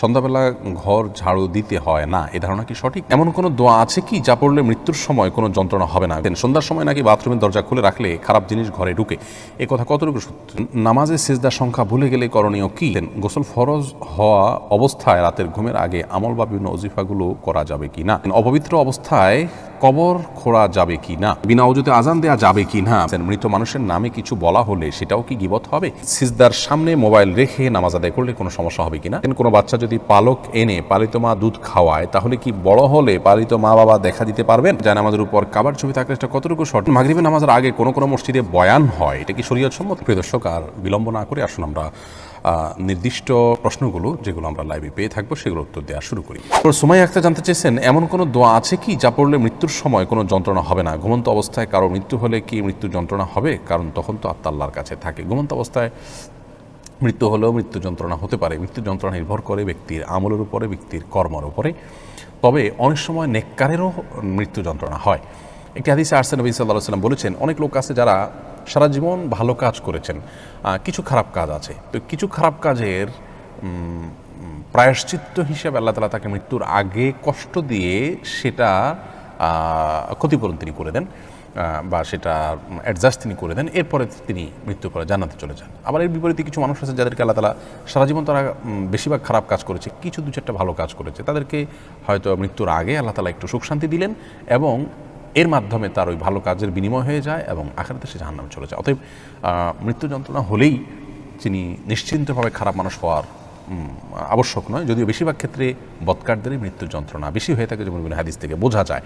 সন্ধ্যাবেলা ঘর ঝাড়ু দিতে হয় না, এ ধারণা কি সঠিক? এমন কোনো দোয়া আছে কি যা পড়লে মৃত্যুর সময় কোনো যন্ত্রণা হবে না? সন্ধ্যার সময় নাকি বাথরুমের দরজা খুলে রাখলে খারাপ জিনিস ঘরে ঢুকে। এ কথা কতটুকু সত্য? নামাজের সেজদার সংখ্যা ভুলে গেলে করণীয় কি? গোসল ফরজ হওয়া অবস্থায় রাতের ঘুমের আগে আমল বা বিভিন্ন অজিফাগুলো করা যাবে কি না? অপবিত্র অবস্থায় কবর খোঁড়া যাবে কি না? বিনা অজুতে আজান দেয়া যাবে কি না? মৃত মানুষের নামে কিছু বলা হলে সেটাও কি গিবত হবে? সিজদার সামনে মোবাইল রেখে নামাজ আদায় করলে কোনো সমস্যা হবে কিনা কোনো বাচ্চা যদি পালক এনে পালিত মা দুধ খাওয়ায়, তাহলে কি বড় হলে পালিত মা বাবা দেখা দিতে পারবেন? যায় নামাজের উপর কাবার ছবি থাকলে সেটা কতটুকু শর্ট মাগরিবের নামাজের আগে কোনো কোনো মসজিদে বয়ান হয়, এটা কি শরীয়ত সম্মত প্রিয় দর্শক, আর বিলম্ব না করে আসুন আমরা নির্দিষ্ট প্রশ্নগুলো, যেগুলো আমরা লাইভে পেয়ে থাকব, সেগুলো উত্তর দেওয়া শুরু করি। তো সুমাই আক্তার জানতে চেয়েছেন, এমন কোনো দোয়া আছে কি যা পড়লে মৃত্যুর সময় কোনো যন্ত্রণা হবে না? ঘুমন্ত অবস্থায় কারও মৃত্যু হলে কি মৃত্যু যন্ত্রণা হবে? কারণ তখন তো আত্মা আল্লাহর কাছে থাকে। ঘুমন্ত অবস্থায় মৃত্যু হলেও মৃত্যু যন্ত্রণা হতে পারে। মৃত্যু যন্ত্রণা নির্ভর করে ব্যক্তির আমলের উপরে, ব্যক্তির কর্মের উপরে। তবে অনেক সময় নেককারেরও মৃত্যু যন্ত্রণা হয়। একটি হাদিসে আরসেন নবী সাল্লাহ সাল্লাম বলেছেন, অনেক লোক আছে যারা সারা জীবন ভালো কাজ করেছেন কিছু খারাপ কাজ আছে। তো কিছু খারাপ কাজের প্রায়শ্চিত্ত হিসেবে আল্লাহ তালা তাকে মৃত্যুর আগে কষ্ট দিয়ে সেটা ক্ষতিপূরণ তিনি করে দেন। বা সেটা অ্যাডজাস্ট তিনি করে দেন, এরপরে তিনি মৃত্যুর পরে জান্নাতে চলে যান। আবার এর বিপরীতে কিছু মানুষ আছে যাদেরকে আল্লাহ তালা সারা জীবন তারা বেশিরভাগ খারাপ কাজ করেছে, কিছু দু চারটা ভালো কাজ করেছে। তাদেরকে হয়তো মৃত্যুর আগে আল্লাহ তালা একটু সুখ শান্তি দিলেন এবং এর মাধ্যমে তার ওই ভালো কাজের বিনিময় হয়ে যায় এবং আখারাতে সে জাহান্নামে চলে যায়। অতএব মৃত্যু যন্ত্রণা হলেই তিনি নিশ্চিন্তভাবে খারাপ মানুষ হওয়ার আবশ্যক নয়। যদিও বেশিরভাগ ক্ষেত্রে বৎকারদেরই মৃত্যুর যন্ত্রণা বেশি হয়ে থাকে, যেমন হাদিস থেকে বোঝা যায়।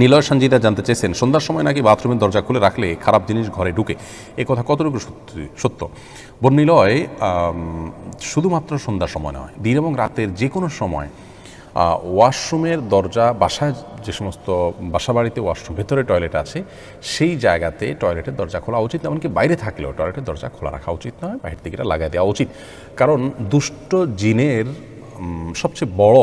নীলয় সঞ্জিতা জানতে চেয়েছেন, সন্ধ্যার সময় নাকি বাথরুমের দরজা খুলে রাখলে খারাপ জিনিস ঘরে ঢুকে। এ কথা কতটুকু সত্যি, সত্য? বোন নিলয় শুধুমাত্র সন্ধ্যার সময় নয়, দিন এবং রাতের যে কোনো সময় ওয়াশরুমের দরজা, বাসায় যে সমস্ত বাসা বাড়িতে ওয়াশরুম, ভেতরে টয়লেট আছে, সেই জায়গাতে টয়লেটের দরজা খোলা উচিত, এমনকি বাইরে থাকলেও টয়লেটের দরজা খোলা রাখা উচিত নয় বাইরে থেকে এটা লাগাই দেওয়া উচিত। কারণ দুষ্ট জিনের সবচেয়ে বড়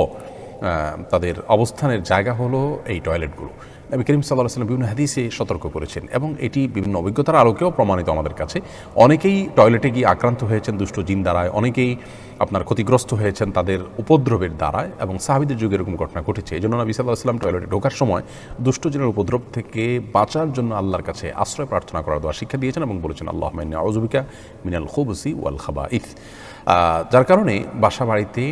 তাদের অবস্থানের জায়গা হলো এই টয়লেটগুলো। নবী করিম সাল্লাহ সাল্লাম বিভিন্ন হাদিসে সতর্ক করেছেন এবং এটি বিভিন্ন অভিজ্ঞতার আলোকেও প্রমাণিত আমাদের কাছে। অনেকেই টয়লেটে গিয়ে আক্রান্ত হয়েছেন, দুষ্ট জিন দ্বারায় অনেকেই আপনার ক্ষতিগ্রস্ত হয়েছেন তাদের উপদ্রবের দ্বারায় এবং সাহাবিদের যুগে এরকম ঘটনা ঘটেছে। এই জন্য নবী সাল্লাহ সাল্লাম টয়লেটে ঢোকার সময় দুষ্ট জিনের উপদ্রব থেকে বাঁচার জন্য আল্লাহর কাছে আশ্রয় প্রার্থনা করার দোয়া শিক্ষা দিয়েছেন এবং বলেছেন আল্লাহ আউজুবিকা মিনাল খুবসি ওয়াল খাবা ইথ যার কারণে বাসা বাড়িতে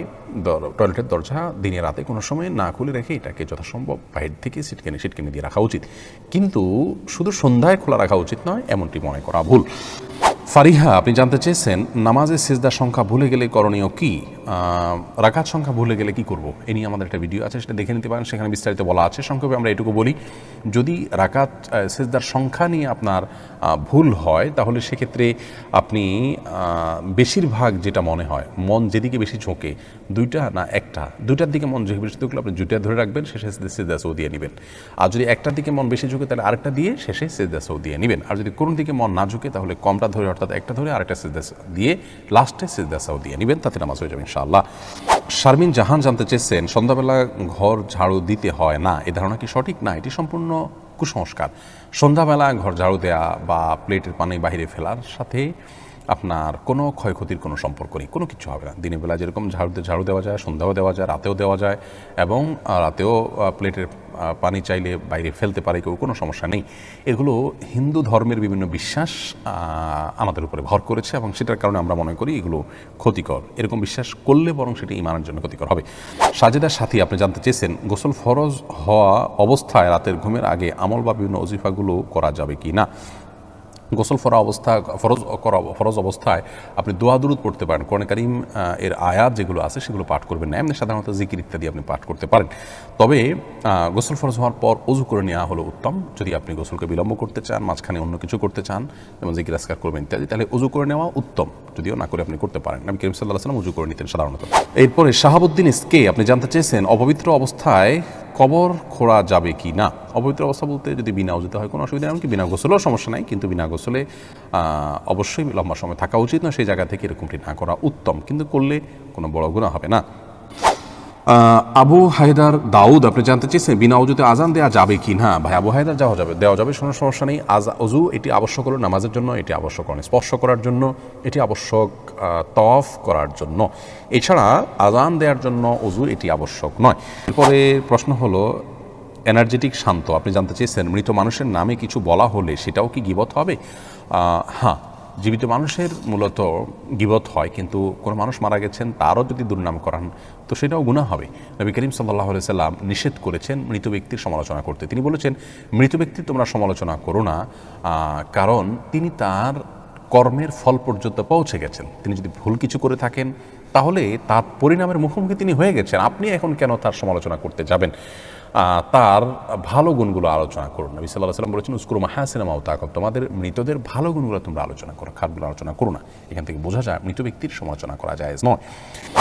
টয়লেটের দরজা দিনে রাতে কোনো সময় না খুলে রেখে এটাকে যথাসম্ভব বাইরে থেকে সিটকেনে সিটকেনে দিয়ে রাখা উচিত। কিন্তু শুধু সন্ধ্যায় খোলা রাখা উচিত নয়, এমনটি মনে করা ভুল। ফারিহা, আপনি জানতে চেয়েছেন নামাজের সেজদার সংখ্যা ভুলে গেলে করণীয় কি? রাকাত সংখ্যা ভুলে গেলে কি করব? এ নিয়ে আমাদের একটা ভিডিও আছে, সেটা দেখে নিতে পারেন। সেখানে বিস্তারিত বলা আছে। সংক্ষেপে আমরা এটুকু বলি, যদি রাকাত সেজদার সংখ্যা নিয়ে আপনার ভুল হয়, তাহলে সেক্ষেত্রে আপনি বেশিরভাগ যেটা মনে হয়, মন যেদিকে বেশি ঝোঁকে, দুইটা না একটা? দুইটার দিকে মন ঝুঁকে বেশি ঝুঁকলে আপনি দুইটা ধরে রাখবেন, শেষে সেজদা সৌ দিয়ে নেবেন। আর যদি একটার দিকে মন বেশি ঝুঁকে, তাহলে আরেকটা দিয়ে শেষে সেজদা সৌ দিয়ে নেবেন। আর যদি কোনো দিকে মন না ঝুঁকে, তাহলে কমটা ধরে অর্থাৎ একটা ধরে, আরেকটা সিজদা দিয়ে লাস্টে সিজদা সাউ দিয়ে নেবেন, তাতে নামাজ হয়ে যাবে ইনশাআল্লাহ। শারমিন জাহান জানতে চেয়েছেন, সন্ধ্যাবেলা ঘর ঝাড়ু দিতে হয় না, এ ধারণা কি সঠিক? না, এটি সম্পূর্ণ কুসংস্কার। সন্ধ্যাবেলা ঘর ঝাড়ু দেয়া বা প্লেটের পানি বাহিরে ফেলার সাথে আপনার কোনো ক্ষয়ক্ষতির কোনো সম্পর্ক নেই, কোনো কিছু হবে না। দিনের বেলা যেরকম ঝাড়ু ঝাড়ু দেওয়া যায়, সন্ধ্যাও দেওয়া যায়, রাতেও দেওয়া যায় এবং রাতেও প্লেটের পানি চাইলে বাইরে ফেলতে পারে কেউ, কোনো সমস্যা নেই। এগুলো হিন্দু ধর্মের বিভিন্ন বিশ্বাস আমাদের উপরে ভর করেছে এবং সেটার কারণে আমরা মনে করি এগুলো ক্ষতিকর। এরকম বিশ্বাস করলে বরং সেটি ইমানের জন্য ক্ষতিকর হবে। সাজেদার সাথী, আপনি জানতে চেয়েছেন, গোসল ফরজ হওয়া অবস্থায় রাতের ঘুমের আগে আমল বা বিভিন্ন অজিফাগুলো করা যাবে কি না গোসল ফরা অবস্থা, ফরজ করা, ফরজ অবস্থায় আপনি দোয়া দুরুদ পড়তে পারেন। কোরআন কারিম এর আয়াত যেগুলো আছে সেগুলো পাঠ করবেন না। এমনি সাধারণত জিকির ইত্যাদি আপনি পাঠ করতে পারেন। তবে গোসল ফরজ হওয়ার পর অজু করে নেওয়া হলো উত্তম। যদি আপনি গোসলকে বিলম্ব করতে চান, মাঝখানে অন্য কিছু করতে চান, যেমন জিকির আসকার করবেন ইত্যাদি, তাহলে অজু করে নেওয়া উত্তম। যদিও না করে আপনি করতে পারেন। আমি করিম সাল্লাহ সাল্লাম উজু করে নিতেন সাধারণত। এরপরে শাহাবুদ্দিন ইসকে, আপনি জানতে চেয়েছেন, অপবিত্র অবস্থায় কবর খোঁড়া যাবে কি না? অপবিত্র অবস্থা বলতে যদি বিনা উজিত হয় কোনো অসুবিধা নেই, এমনকি বিনা গোসলেও সমস্যা নাই, কিন্তু বিনা গোসলে অবশ্যই লম্বা সময় থাকা উচিত না সেই জায়গা থেকে এরকমটি না করা উত্তম। কিন্তু করলে কোনো বড় গুণা হবে না। আবু হায়দার দাউদ, আপনি জানতে চেয়েছেন, বিনা অজুতে আজান দেওয়া যাবে কি? না ভাই, আবু হায়দার যাওয়া যাবে, দেওয়া যাবে কোনো সমস্যা নেই। আজ অজু, এটি আবশ্যক হলো নামাজের জন্য, এটি আবশ্যক নয় স্পর্শ করার জন্য, এটি আবশ্যক তফ করার জন্য। এছাড়া আজান দেওয়ার জন্য অজু, এটি আবশ্যক নয়। এরপরে প্রশ্ন হলো এনার্জেটিক শান্ত, আপনি জানতে চেয়েছেন, মৃত মানুষের নামে কিছু বলা হলে সেটাও কি গিবত হবে? হ্যাঁ জীবিত মানুষের মূলত গিবত হয়, কিন্তু কোনো মানুষ মারা গেছেন, তারও যদি দুর্নাম করান, তো সেটাও গুণা হবে। নবী করিম সাল্লাহ সাল্লাম নিষেধ করেছেন মৃত ব্যক্তির সমালোচনা করতে। তিনি বলেছেন, মৃত ব্যক্তির তোমরা সমালোচনা করো না কারণ তিনি তার কর্মের ফল পর্যন্ত পৌঁছে গেছেন। তিনি যদি ভুল কিছু করে থাকেন, তাহলে তার পরিণামের মুখোমুখি তিনি হয়ে গেছেন। আপনি এখন কেন তার সমালোচনা করতে যাবেন? তার ভালো গুণগুলো আলোচনা করুন। নবী সাল্লাহ সাল্লাম বলেছেন উস্কুর মাহাসিনা মাউতাকব তোমাদের মৃতদের ভালো গুণগুলো তোমরা আলোচনা করো খারাপগুলো আলোচনা করো না। এখান থেকে বোঝা যায়, মৃত ব্যক্তির সমালোচনা করা যায় নয়।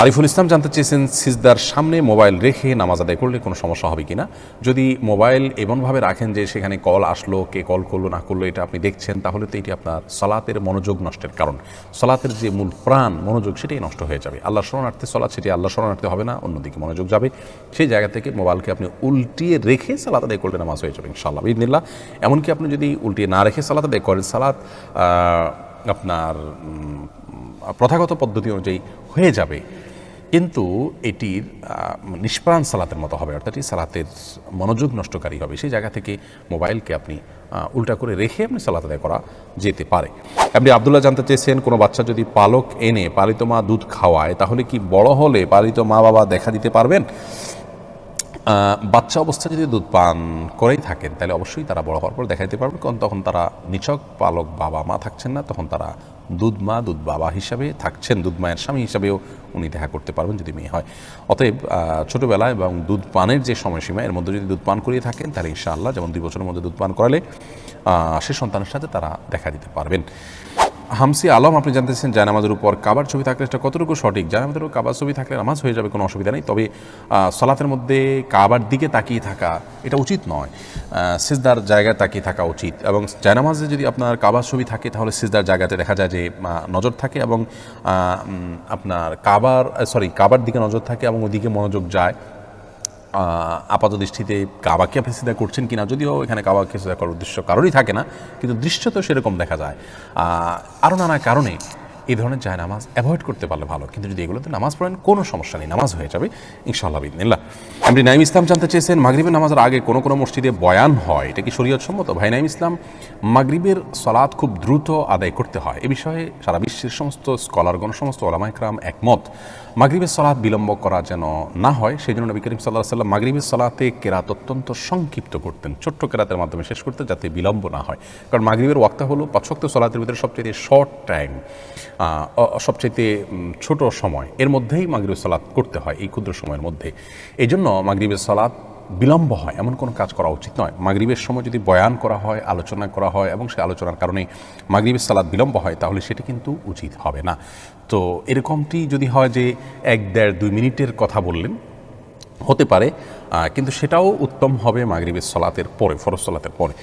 আরিফুল ইসলাম জানতে চেয়েছেন, সিজদার সামনে মোবাইল রেখে নামাজ আদায় করলে কোনো সমস্যা হবে কিনা? যদি মোবাইল এমনভাবে রাখেন যে সেখানে কল আসলো, কে কল করল, না করল, এটা আপনি দেখছেন, তাহলে তো এটি আপনার সলাতের মনোযোগ নষ্টের কারণ। সলাতের যে মূল প্রাণ, মনোযোগ, সেটাই নষ্ট হয়ে যাবে। আল্লাহ শরণার্থে সলাৎ সেটি আল্লাহ শরণার্থে হবে না, অন্যদিকে মনোযোগ যাবে। সেই জায়গা থেকে মোবাইলকে আপনি উল্টিয়ে রেখে সালাত আদায় করলে নামাজ হয়ে যাবে, ইনশাআল্লাহ বিদিনিল্লাহ এমনকি আপনি যদি উল্টিয়ে না রেখে সালাত আদায় করেন, সালাত আপনার প্রথাগত পদ্ধতি অনুযায়ী হয়ে যাবে। কিন্তু এটির নিষ্প্রাণ সালাতের মতো হবে, অর্থাৎ সালাতের মনোযোগ নষ্টকারী হবে। সেই জায়গা থেকে মোবাইলকে আপনি উল্টা করে রেখে আপনি সালাত আদায় করা যেতে পারে। আপনি আবদুল্লাহ জানতে চেয়েছেন, কোনো বাচ্চা যদি পালক এনে পালিত মা দুধ খাওয়ায়, তাহলে কি বড় হলে পালিত মা বাবা দেখা দিতে পারবেন? বাচ্চা অবস্থায় যদি দুধ পান করেই থাকেন, তাহলে অবশ্যই তারা বড় হওয়ার পর দেখা দিতে পারবে। কারণ তখন তারা নিছক পালক বাবা মা থাকছেন না, তখন তারা দুধ মা, দুধ বাবা হিসাবে থাকছেন, দুধ মায়ের স্বামী হিসাবেও উনি দেখা করতে পারবেন যদি মেয়ে হয়। অতএব ছোটবেলা এবং দুধ পানের যে সময়সীমা, এর মধ্যে যদি দুধ পান করিয়ে থাকেন, তাহলে ইনশাআল্লাহ যেমন দুই বছরের মধ্যে দুধ পান করালে সে সন্তানের সাথে তারা দেখা দিতে পারবেন। হামসি আলম, আপনি জানতেছেন জায়নামাজের উপর কাবার ছবি থাকলে এটা কতটুকু সঠিক? জায়নামাজের উপর কাবার ছবি থাকলে নামাজ হয়ে যাবে, কোনো অসুবিধা নেই। তবে সলাতের মধ্যে কাবার দিকে তাকিয়ে থাকা, এটা উচিত নয়। সিজদার জায়গায় তাকিয়ে থাকা উচিত। এবং জায়নামাজে যদি আপনার কাবার ছবি থাকে, তাহলে সিজদার জায়গাতে দেখা যায় যে নজর থাকে এবং আপনার কাবার সরি কাবার দিকে নজর থাকে এবং ওদিকে মনোযোগ যায়। আপাত দৃষ্টিতে কাবাকে ফেসিদা করছেন কিনা? যদিও এখানে কাবাকে ফেসিদা করার উদ্দেশ্য কারোরই থাকে না, কিন্তু দৃশ্য তো সেরকম দেখা যায়। আরও নানা কারণে এই ধরনের যায় নামাজ অ্যাভয়েড করতে পারলে ভালো। কিন্তু যদি এগুলোতে নামাজ পড়েন, কোনো সমস্যা নেই, নামাজ হয়ে যাবে, ইনশাআল্লাহ বিদিনিল্লাহ আপনি নাইম ইসলাম জানতে চেয়েছেন, মাগরিবের নামাজের আগে কোনো কোনো মসজিদে বয়ান হয়, এটা কি শরীয়ত সম্মত ভাই নাইম ইসলাম, মাগরিবের সলাৎ খুব দ্রুত আদায় করতে হয়। এ বিষয়ে সারা বিশ্বের সমস্ত স্কলারগণ, সমস্ত ওলামাইকরাম একমত। মাগরিবের সলাৎ বিলম্ব করা যেন না হয় সেই জন্য নবী করিম সাল্লাহ সাল্লাম মাগরিবের সলাতে কেরাত অত্যন্ত সংক্ষিপ্ত করতেন, ছোট্ট কেরাতের মাধ্যমে শেষ করতে যাতে বিলম্ব না হয়। কারণ মাগরিবের ওয়াক্তা হলো পাঁচক্ত সলাতের ভিতরে সবচেয়ে শর্ট টাইম সবচেয়ে ছোট সময়। এর মধ্যেই মাগরিবের সলাৎ করতে হয়, এই ক্ষুদ্র সময়ের মধ্যে। এই জন্য মাগরিবের সলাৎ বিলম্ব হয়, এমন কোনো কাজ করা উচিত নয়। মাগরিবের সময় যদি বয়ান করা হয়, আলোচনা করা হয় এবং সেই আলোচনার কারণে মাগরিবের সালাদ বিলম্ব হয়, তাহলে সেটি কিন্তু উচিত হবে না। তো এরকমটি যদি হয় যে এক, দেড়, দুই মিনিটের কথা বললেন, হতে পারে কিন্তু সেটাও উত্তম হবে মাগরিবের সলাতের পরে, ফরজ সলাতের পরে।